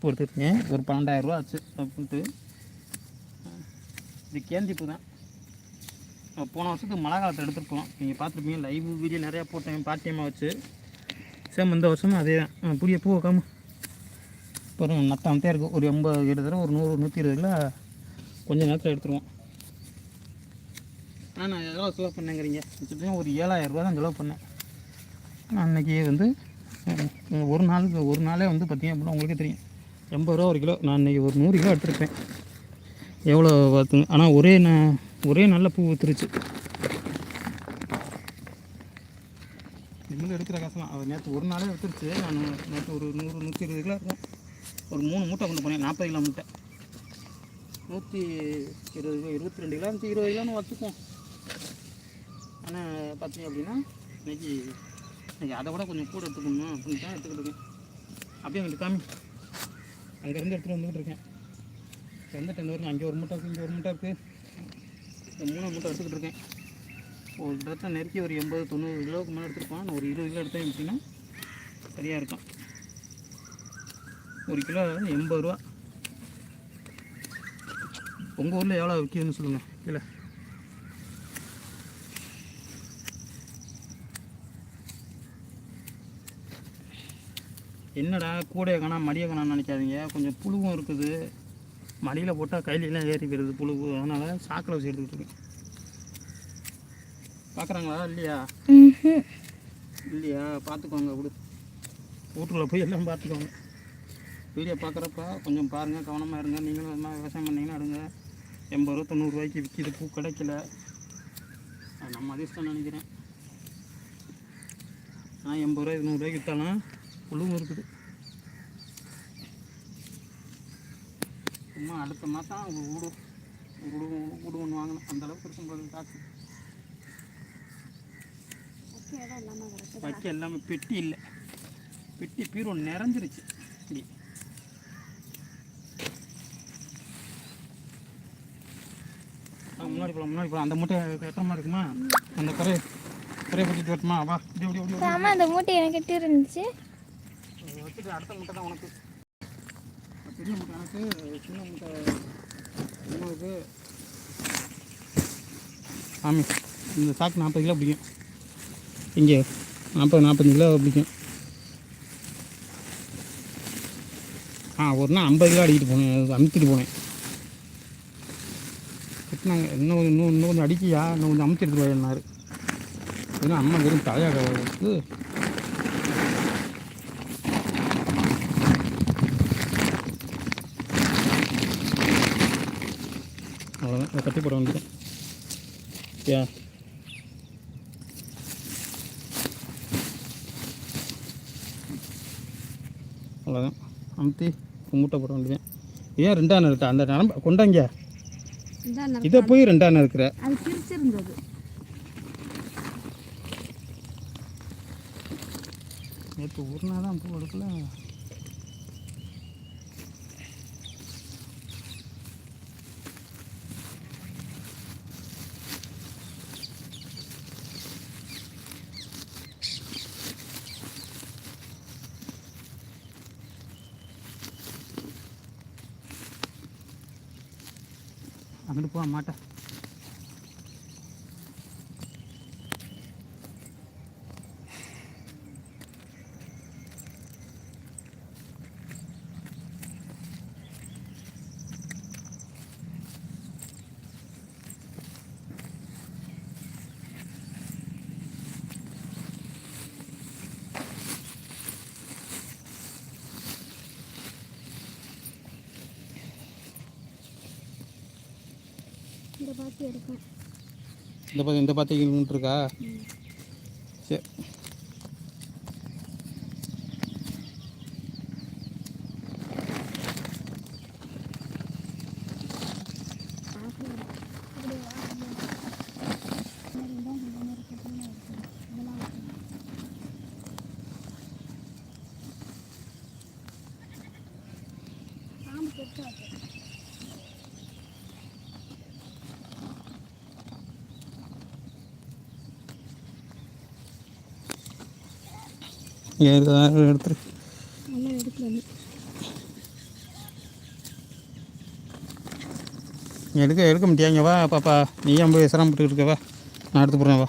பூ எடுத்துருக்கேன் ஒரு பன்னெண்டாயிரரூவா ஆச்சு. அப்படின்ட்டு இது கேந்திப்பு தான். போன வருஷத்துக்கு மழை காலத்தில் எடுத்துருக்கோம். நீங்கள் பார்த்துருப்பீங்க லைவ் வீடியோ நிறையா போட்டேன் பாட்டியமாக வச்சு. சேம் இந்த வருஷமும் அதே தான். புரிய புதிய பூ வைக்காம. அப்புறம் நத்தாமத்தே இருக்குது ஒரு எண்பது கிட்டத்தட்ட ஒரு நூறு நூற்றி இருபது கிலோ கொஞ்சம் நேரத்தில் எடுத்துருவோம். ஆ நான் எவ்வளோ செலவு பண்ணேங்கிறீங்க? வச்சுட்டு ஒரு ஏழாயிரம் ரூபா தான் செலவு பண்ணேன். நான் அன்றைக்கி வந்து ஒரு நாளுக்கு ஒரு நாளே வந்து பார்த்தீங்க அப்படின்னா உங்களுக்கே தெரியும். எண்பது ரூபா ஒரு கிலோ. நான் இன்றைக்கி ஒரு நூறு கிலோ எடுத்திருப்பேன். எவ்வளோ பார்த்துங்க ஆனால் ஒரே நான் ஒரே நல்ல பூ வித்துருச்சு. இனிமேல் எடுக்கிற காசுலாம் அது நேற்று ஒரு நாளே எடுத்துருச்சு நான் நேற்று ஒரு நூறு நூற்றி இருபது கிலோ இருக்கும் ஒரு மூணு மூட்டை கொண்டு போனேன். நாற்பது கிலோ மூட்டை. நூற்றி இருபது கிலோ இருபத்தி ரெண்டு கிலோ நூற்றி இருபது கிலோன்னு வச்சுக்குவோம். ஆனால் பார்த்தீங்க அப்படின்னா இன்றைக்கி இன்னைக்கு அதை விட கொஞ்சம் கூட எடுத்துக்கணும். அப்படின்னு தான் எடுத்துக்கிட்டு இருக்கேன். அப்படியே எங்களுக்கு காமி. அங்கேருந்து எடுத்துகிட்டு வந்துக்கிட்டு இருக்கேன். எந்த டென் வரைக்கும் அங்கே ஒரு மூட்டை இருக்குது இங்கே ஒரு மூட்டை இருக்குது இந்த மூணு மூட்டை எடுத்துக்கிட்டு இருக்கேன். ஒரு இடத்துல நெருக்கி ஒரு எண்பது தொண்ணூறு கிலோவுக்கு மேலே எடுத்துருப்பான் நான் ஒரு இருபது கிலோ எடுத்தேன் அப்படின்னா சரியாக இருக்கும். ஒரு கிலோ எண்பது ரூபா. உங்கள் ஊரில் எவ்வளோ விற்கிதுன்னு சொல்லுங்கள் இல்லை என்னடா கூடைய காணா மடியை காணான்னு நினைக்காதீங்க. கொஞ்சம் புழுவும் இருக்குது. மடியில் போட்டால் கையிலலாம் ஏறி போயிருது புழு அதனால் சாக்கில் வச்சு எடுத்துக்கிட்டு பார்க்குறாங்களா இல்லையா? இல்லையா? பார்த்துக்கோங்க விடு. வீட்டுக்குள்ளே போய் எல்லாம் பார்த்துக்கோங்க. வீடியோ பார்க்குறப்ப கொஞ்சம் பாருங்கள் கவனமாக இருங்க. நீங்களும் அது மாதிரி விவசாயம் பண்ணீங்கன்னா எடுங்க. எண்பது ரூபா தொண்ணூறுரூவாய்க்கு விற்கிது பூ கிடைக்கல. அது நம்ம அதிர்ஷ்டம் நினைக்கிறேன். ஆனால் எண்பது ரூபாய் நூறுரூவாய்க்கு விற்றாலும் புழுவும் இருக்குது. சும்மா அடுத்த மாதம் ஒரு வீடு வீடு வீடு ஒன்று வாங்கணும். அந்த அளவுக்கு இருக்கும் போது காசு. வைக்க எல்லாமே பெட்டி இல்லை. பெட்டி பீரோ நிறைஞ்சிருச்சு. இப்படி. முன்னாடி போகலாம் முன்னாடி போகலாம் அந்த மூட்டை கட்டமாக இருக்குமா? அந்த கரையை கரையை பற்றிட்டு வரட்டுமா? வா. இப்படி இப்படி அந்த மூட்டை எனக்கு எட்டு இருந்துச்சு. வச்சுட்டு அடுத்த முட்டை தான் உனக்கு. சின்ன முட்டை எனக்கு சின்ன முட்டை. உனக்கு ஆமாம் இந்த சாக்கு நாற்பது கிலோ பிடிக்கும். இங்கே நாற்பது நாற்பத்தஞ்சு கிலோ பிடிக்கும். ஆ ஒரு நாள் ஐம்பது கிலோ அடிக்கிட்டு போனேன். அமுத்திட்டு போனேன். கட்டினாங்க இன்னும் இன்னும் இன்னும் கொஞ்சம் அடிக்கியா? இன்னும் கொஞ்சம் அமுத்தி எடுத்துட்டு போயிருந்தாரு ஏன்னா அம்மா வெறும் தலையாக இருக்கு கட்டி போட வேண்டியது யா அவ்வளோதான் அமுத்தி மூட்டை போட வேண்டியது ஏன் ரெண்டான இருக்கா? அந்த நரம்பு கொண்டாங்க. இதை போய் ரெண்டான இருக்கிற. அது பிரிச்சிருந்தது. நேற்று ஒரு நாள் தான் பூ எடுக்கல అక్కడ పో అన్నమాట இந்த பாத்தி எடுக்கும். இந்த பார்த்து இந்த பார்த்து இருக்கா சரி பாம்பு பெருசா ஏதாவது எடுத்துரு. எடுக்க எடுக்க முடியாங்க வா பாப்பா. நீ ஏன் போய் சிரமப்பட்டு இருக்கவா நான் எடுத்து போடுறேன் வா.